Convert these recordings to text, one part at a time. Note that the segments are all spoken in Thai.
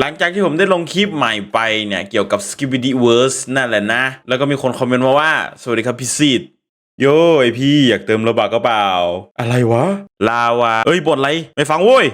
หลังจากที่ผมได้ลงคลิปใหม่ไปเนี่ย เกี่ยวกับ s k i b i d y Verse นั่นแหละนะ แล้วก็มีคนคอมเมนต์มาว่า สวัสดีครับพี่ซีดโย้ไอพี่อยากเติมระบากก็เปล่า อะไรวะ ลาวาเอ้ยบทอะไรไม่ฟังโว้ย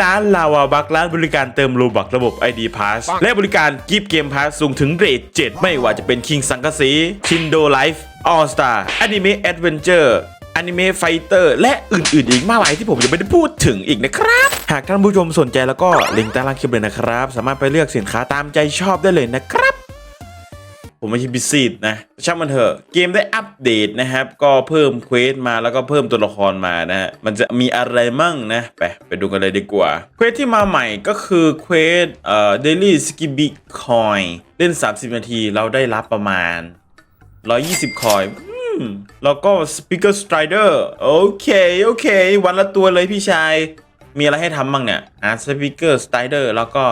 ร้านลาวาบักร้านบริการเติมโลบักระบบ ID Pass และบริการกิฟต์เกมพาสสูงถึงเรท7ไม่ว่าจะเป็น King สังกะสี Kindo Life All Star Anime Adventure Anime Fighter และอื่นๆ อีกมากมายที่ผมยังไม่ได้พูดถึงอีกนะครับ หากท่านผู้ชมสนใจแล้วก็ลิงก์ใต้ล่างคลิปเลยนะครับ สามารถไปเลือกสินค้าตามใจชอบได้เลยนะครับ ผมไม่ใช่บิซีดนะช่างมันเถอะเกมได้อัปเดตนะครับ ก็เพิ่มเควสมาแล้วก็เพิ่มตัวละครมานะฮะมันจะมีอะไรมั่งนะไปไปดูกันเลยดีกว่าเควสที่มาใหม่ก็คือเควสเอ่อ daily skibby coin เล่น 30 นาทีเราได้รับประมาณ 120 คอย แล้วก็สปิเกอร์สไตรเดอร์โอเคโอเค วันละตัวเลยพี่ชาย มีอะไรให้ทำบ้างเนี่ยอะสปิเกอร์สไตรเดอร์แล้วก็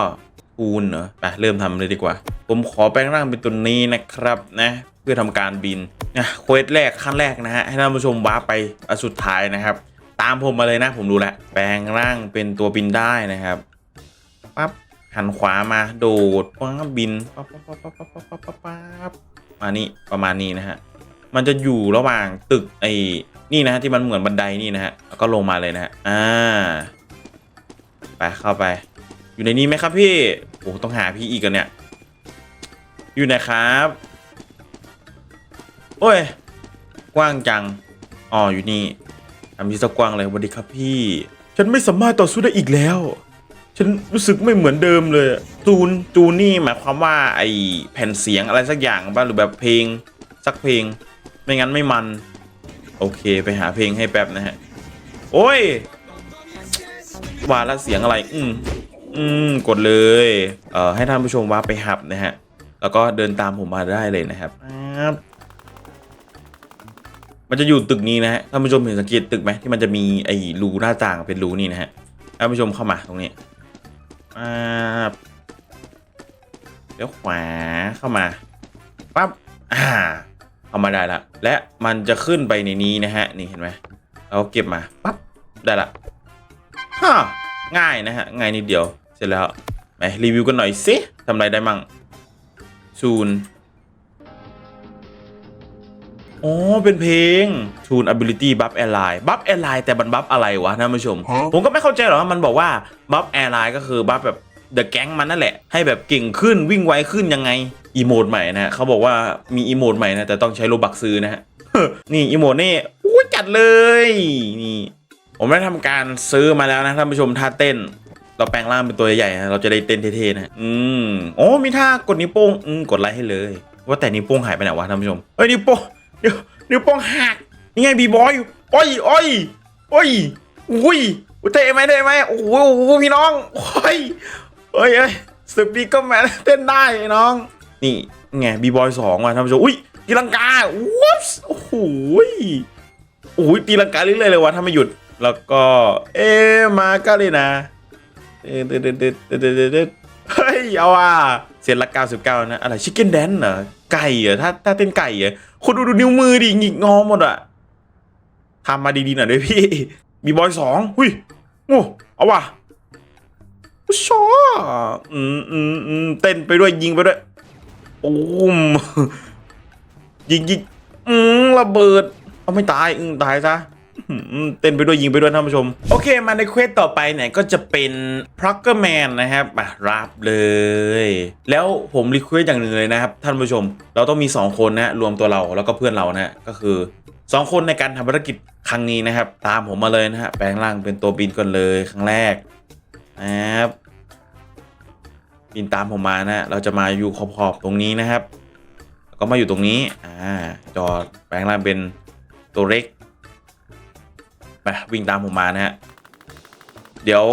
คูณเหรอไปเริ่มทำเลยดีกว่า ผมขอแปลงร่างเป็นตัวนี้นะครับนะเพื่อทำการบินนะเควสแรกขั้นแรกนะฮะให้ท่านผู้ชมว้าไปอสุดท้ายนะครับ ตามผมมาเลยนะผมรู้แล้แปลงร่างเป็นตัวบินได้นะครับปั๊บหันขวามาโดดปั๊บบินปั๊บปั๊บปั๊บปั๊บปั๊บปั๊บมานี่ประมาณนี้นะฮะ มันจะอยู่ระหว่างตึกไอ้นี่นะฮะที่มันเหมือนบันไดนี่นะฮะแล้วก็ลงมาเลยนะฮะอ่าไปเข้าไป อยู่ในนี้ไหมครับพี่โอ้ต้องหาพี่อีกกันเนี่ย อยู่ไหนครับ โอ้ย กว้างจังอ๋ออยู่นี่ทำที่สกกว้างเลยสวัสดีครับพี่ ฉันไม่สามารถต่อสู้ได้อีกแล้ว ฉันรู้สึกไม่เหมือนเดิมเลย จูนจูนนี่หมายความว่าไอแผ่นเสียงอะไรสักอย่างบ้างหรือแบบเพลงสักเพลง ไม่งั้นไม่มัน โอเคไปหาเพลงให้แป๊บนะฮะ โอ้ยว่าแล้วเสียงอะไร อืมอืมกดเลย เอ่อให้ท่านผู้ชมว่าไปหับนะฮะ แล้วก็เดินตามผมมาได้เลยนะครับครับมันจะอยู่ตึกนี้นะฮะ ท่านผู้ชมเห็นสังเกตตึกไหมที่มันจะมีไอ้รูหน้าต่างเป็นรูนี่นะฮะ ท่านผู้ชมเข้ามาตรงนี้อ่าเลี้ยวขวาเข้ามาปั๊บอ่า เข้ามาได้ละ และมันจะขึ้นไปในนี้นะฮะ นี่เห็นไหมเราเก็บมาปั๊บได้ละฮ่าง่ายนะฮะ ง่ายนิดเดียว เสร็จแล้วไปรีวิวกันหน่อยสิทำอะไรได้มั่งซูนอ๋อ เป็นเพลง Tune Ability Buff Airline Buff Airline แต่มันบัฟอะไรวะท่านผู้ชม ผมก็ไม่เข้าใจหรอกว่ามันบอกว่า Buff Airline ก็คือบัฟแบบ The Gang มันนั่นแหละ ให้แบบเก่งขึ้นวิ่งไวขึ้นยังไง อีโมดใหม่นะฮะเขาบอกว่ามีอีโมดใหม่นะ แต่ต้องใช้โลบักซื้อนะฮะนี่อีโมดนี่อู้จัดเลยนี่ผมได้ทำการซื้อมาแล้วนะท่านผู้ชมท่าเต้น เราแปลงร่างเป็นตัวใหญ่ๆนะเราจะได้เต้นเท่ๆนะอืมโอ้มีท่ากดนิ้วโป้งอืมกดไลค์ให้เลย ว่าแต่นิ้วโป้งหายไปไหนวะท่านผู้ชมเอ้ยนิ้วโป้งนิ้วนิ้วโป้งหักนี่ไงบีบอยโอ้ยโอ้ยโอ้ยอุ้ยเท่ไหมเท่ไหมโอ้โหพี่น้องโอ้ยเอ้ยเอ้ยสปีกเกอร์แมนเต้นได้น้อง นี่ไงบีบอยสองว่ะท่านผู้ชมอุ้ยตีลังกาวับโอ้โหโอ้ยตีลังกาเรื่อยๆเลยวะถ้าไม่หยุด แล้วก็ เอ๊มาก็เลยนะเอ๊ะเด็ดเด็ดเด็ดเด็ดเด็ดเด็ดเฮ้ยเอาอะเซนละ99นะอะไรชิคเก้นแดนเหรอไก่เหรอถ้าถ้าเต้นไก่เหรอคุณดูดูนิ้วมือดิหงิกงอหมดอะทำมาดีๆหน่อยด้วยพี่มีบอยสองหุ้ยโอ้เอาว่ะอุ๊ยชออืมอืมอืมเต้นไปด้วยยิงไปด้วย โอ้มยิงยิงอืมระเบิดเอาไม่ตายอืมตายซะเต้นไปด้วยยิงไปด้วยท่านผู้ชม โอเคมาในเควสต่อไปเนี่ยก็จะเป็นพร็อกเกอร์แมนนะครับมารับเลย แล้วผมรีเควสอย่างหนึ่งเลยนะครับ ท่านผู้ชม เราต้องมี 2 คนนะรวมตัวเราแล้วก็เพื่อนเรานะก็คือ 2 คนในการทำภารกิจครั้งนี้นะครับ ตามผมมาเลยนะฮะแปลงร่างเป็นตัวบินก่อนเลยครั้งแรกนะครับ บินตามผมมานะ เราจะมาอยู่ขอบๆตรงนี้นะครับแล้วก็มาอยู่ตรงนี้ อ่า จอดแปลงร่างเป็นตัวเล็กไปวิ่งตามผมมานะฮะ เดี๋ยว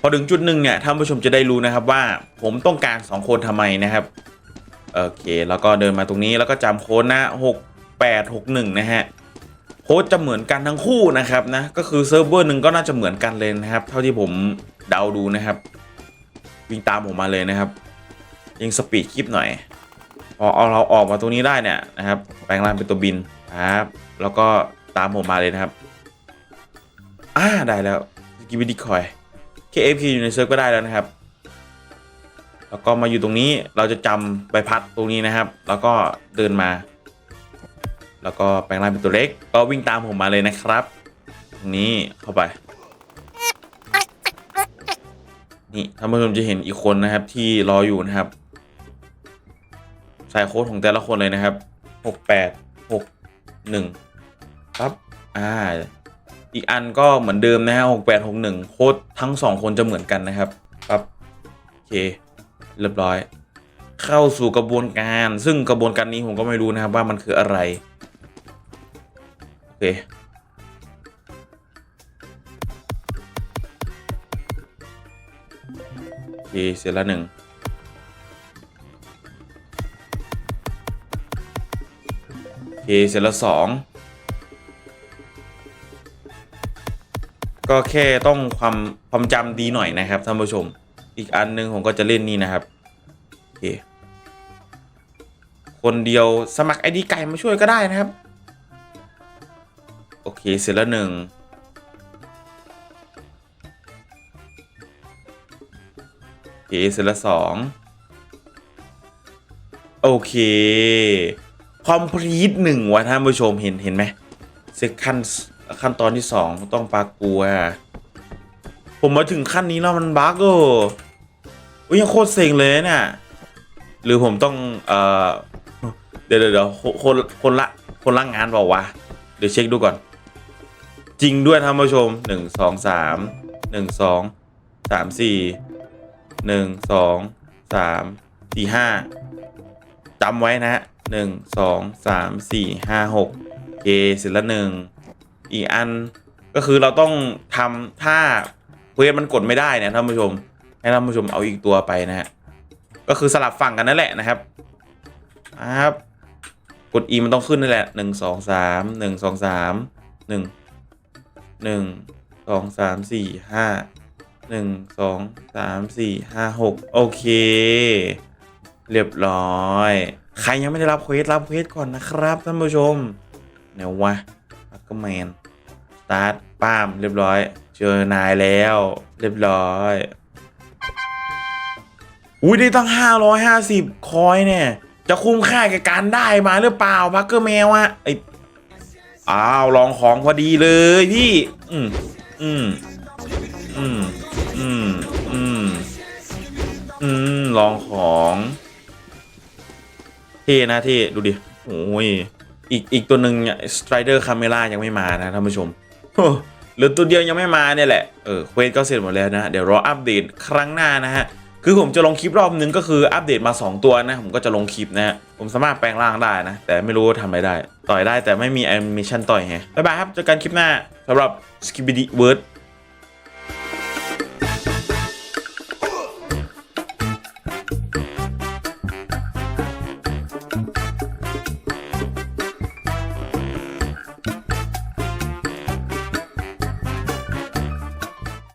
พอถึงจุดหนึ่งเนี่ยท่านผู้ชมจะได้รู้นะครับว่าผมต้องการ 2 คนทำไมนะครับ โอเคแล้วก็เดินมาตรงนี้แล้วก็จำโค้ดนะ6861 นะฮะ โค้ดจะเหมือนกันทั้งคู่นะครับนะ ก็คือเซิร์ฟเวอร์หนึ่งก็น่าจะเหมือนกันเลยนะครับ เท่าที่ผมเดาดูนะครับ วิ่งตามผมมาเลยนะครับยิงสปีดคลิปหน่อยพอเอาเราออกมาตรงนี้ได้เนี่ยนะครับ แปลงร่างเป็นตัวบินครับแล้วก็ตามผมมาเลยนะครับอ่าได้แล้วสกิบิดิคอย KFK อยู่ในเซิร์ฟก็ได้แล้วนะครับ แล้วก็มาอยู่ตรงนี้เราจะจำใบพัดตรงนี้นะครับ แล้วก็เดินมา แล้วก็แปลงร่างเป็นตัวเล็ก ก็วิ่งตามผมมาเลยนะครับ ตรงนี้เข้าไป นี่ท่านผู้ชมจะเห็นอีกคนนะครับที่รออยู่นะครับใส่โค้ดของแต่ละคนเลยนะครับหกแปดหกหนึ่งปั๊บอ่าอีกอันก็เหมือนเดิมนะฮะหกแปดหกหนึ่งโค้ดทั้งสองคนจะเหมือนกันนะครับปั๊บโอเคเรียบร้อย เข้าสู่กระบวนการ ซึ่งกระบวนการนี้ผมก็ไม่รู้นะครับว่ามันคืออะไร โอเค เคเสร็จแล้วหนึ่งโอเคเสร็จล้วสองก็แค่ต้องความความจำดีหน่อยนะครับท่านผู้ชม อีกอันหนึงผมก็จะเล่นนี่นะครับโอเคคนเดียวสมัครไอดีไก่มาช่วยก็ได้นะครับ โอเคเสร็จแล้วหนึ่ง เคเสร็จแล้วสองโอเคคอมพลีทหนึ่งวะท่านผู้ชมเห็นเห็นไหมเซคันขั้นตอนที่สองต้องปากัว ผมมาถึงขั้นนี้แล้วมันบั๊กโอ้ยยังโคตรเซ็งเลยเนี่ยหรือผมต้องเอ่อเดี๋ยวเดี๋ยวคนคนละคนละงานเปล่าวะเดี๋ยวเช็คดูก่อน จริงด้วยท่านผู้ชมหนึ่งสองสามหนึ่งสองสามสี่ หนึ่งสองสามสี่ห้าจำไว้นะฮะหนึ่งสองสามสี่ห้าหกเคเสร็จแล้วหนึ่งอีกอันก็คือเราต้องทำถ้าเควสมันกดไม่ได้เนี่ยท่านผู้ชม ให้ท่านผู้ชมเอาอีกตัวไปนะฮะก็คือสลับฝั่งกันนั่นแหละนะครับครับกด E มันต้องขึ้นนั่นแหละหนึ่งสองสามหนึ่งสองสามหนึ่งหนึ่งสองสามสี่ห้า หนึ่งสองสามสี่ห้าหกโอเค เรียบร้อย ใครยังไม่ได้รับเควสรับเควสก่อนนะครับท่านผู้ชมเดี๋ยววะพักก็แมนสตาร์ทป้ามเรียบร้อย เจอนายแล้ว เรียบร้อยอุ้ยได้ตั้ง 550 คอยเนี่ย จะคุ้มค่าแก่การได้มาหรือเปล่าพักเกอร์แมวอะไออ้าวลองของพอดีเลยพี่ อืมอืมอืม อืม อืม อืม ลองของเท่นะเท่ดูดิ โอ้ย อีก อีกตัวหนึ่งเนี่ยสไตรเดอร์คาเมล่ายังไม่มานะท่านผู้ชมหลือตัวเดียวยังไม่มาเนี่ยแหละ เออ เควสก็เสร็จหมดแล้วนะ เดี๋ยวรออัปเดตครั้งหน้านะฮะ คือผมจะลงคลิปรอบนึงก็คืออัปเดตมา 2 ตัวนะ ผมก็จะลงคลิปนะฮะ ผมสามารถแปลงร่างได้นะ แต่ไม่รู้ว่าทำอะไรได้ ต่อยได้แต่ไม่มีแอนิเมชันต่อยไงบ๊ายบายครับ เจอกันคลิปหน้าสำหรับ Skibidi Word